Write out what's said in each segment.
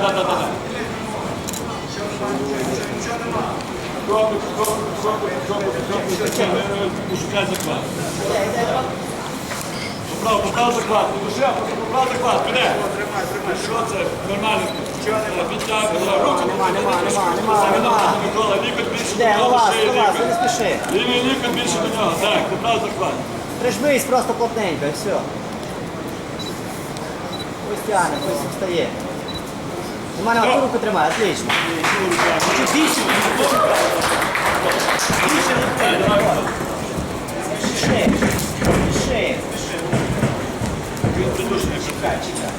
да, да. Кропик, кропик, кропик, кропик, кропик, кропик. Пошукай заклад. Поправ, поправ заклад. Поправ заклад. Піде. Що це? Нормально. Підтягуй. Руку. Микола, лікоть більше до нього, голова, лікоть. Лівий лікоть більше до нього. Так, поправ заклад. Прижмись просто плотненько і все. Ось тягне, ось встає. У мене одну руку тримай, отлично. Більше. Більше. Спіши. Спіши. Він придушний. Чекай, чекай.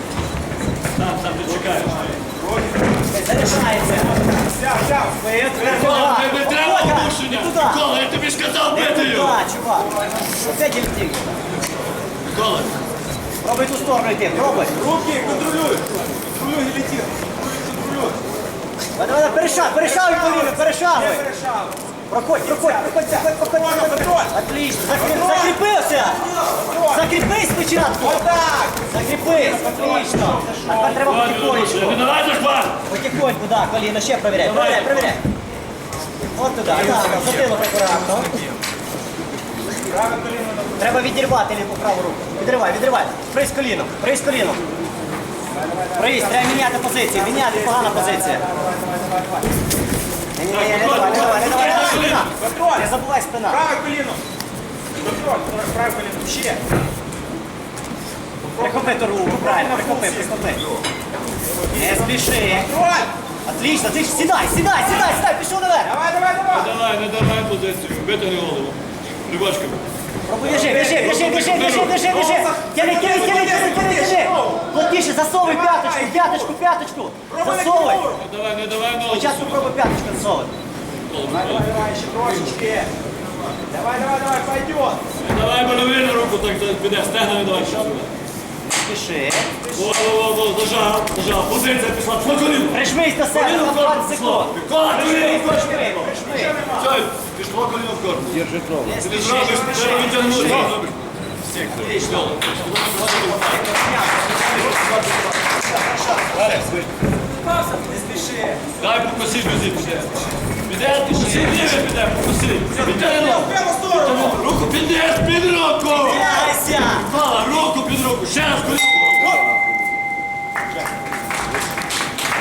Сам, сам ти чекаєш. Заряджається. Вперед, вперед, Микола, не не треба не туди. Микола, я тобі сказав Не бити його. чувак. Оце дільтик. Микола, Пробуй ту сторону йти, пробуй. Руки контролюй. Контролюй гелітір. Контролюй. Давай, давай, перешаг, перешагуй, Поліна, перешагуй. Перешав. Проходь, проходь, проходь, проходь, проходь, проходь. Отлично. Закріпився. Закріпись спочатку. Отак. Закріпись, отлично. А тепер треба потихонечку. не давай захват. Потихоньку, да, коліно, ще перевіряй. Перевіряй, перевіряй. От туди, так, так, затилок акуратно. Треба відірвати ліву праву руку. Відривай, відривай. Прийсь коліном, прийсь коліном. Прийсь, треба міняти позицію, міняти, погана позиція. Ні, ні, ні, не давай, не давай, не давай, не давай, спина. Не забувай спина. Праве коліно. Контроль. Праве коліно. Ще. Прихопи ту руку, правильно, прихопи, прихопи. Не спіши. Контроль. Отлично, ти ж сідай, сідай, сідай, сідай, пішов наверх. Давай, давай, давай. Давай, не давай позицію. Витягни голову. Пробуй, біжи, біжи, біжи, біжи, біжи, біжи, біжи. Тяни, тяни, тяни, тяни, тяни, тяни. Плотніше, засовуй п'яточку, п'яточку, п'яточку. Засовуй. Не давай, не давай ну. Спочатку пробуй п'яточку засовуй. Давай, давай, давай, ще трошечки. Давай, давай, давай, пойдет. Не давай половину руку, так так піде. стегнами давай. Спіши. Во, во, во, во, зажав, зажав. Позиція пішла. Пішла коліно. Прижмись до себе на 20 секунд. Микола, Прижми, прижми. Все, пішло коліно в корпус. Держи трогу. Ти не зробиш, треба відтягнути. зробиш. Не спіши. Дай покоси бюзи, піде. Піде, ти ще піде, піде, покоси. Піде В руку. Руку піде, під руку. Тягайся.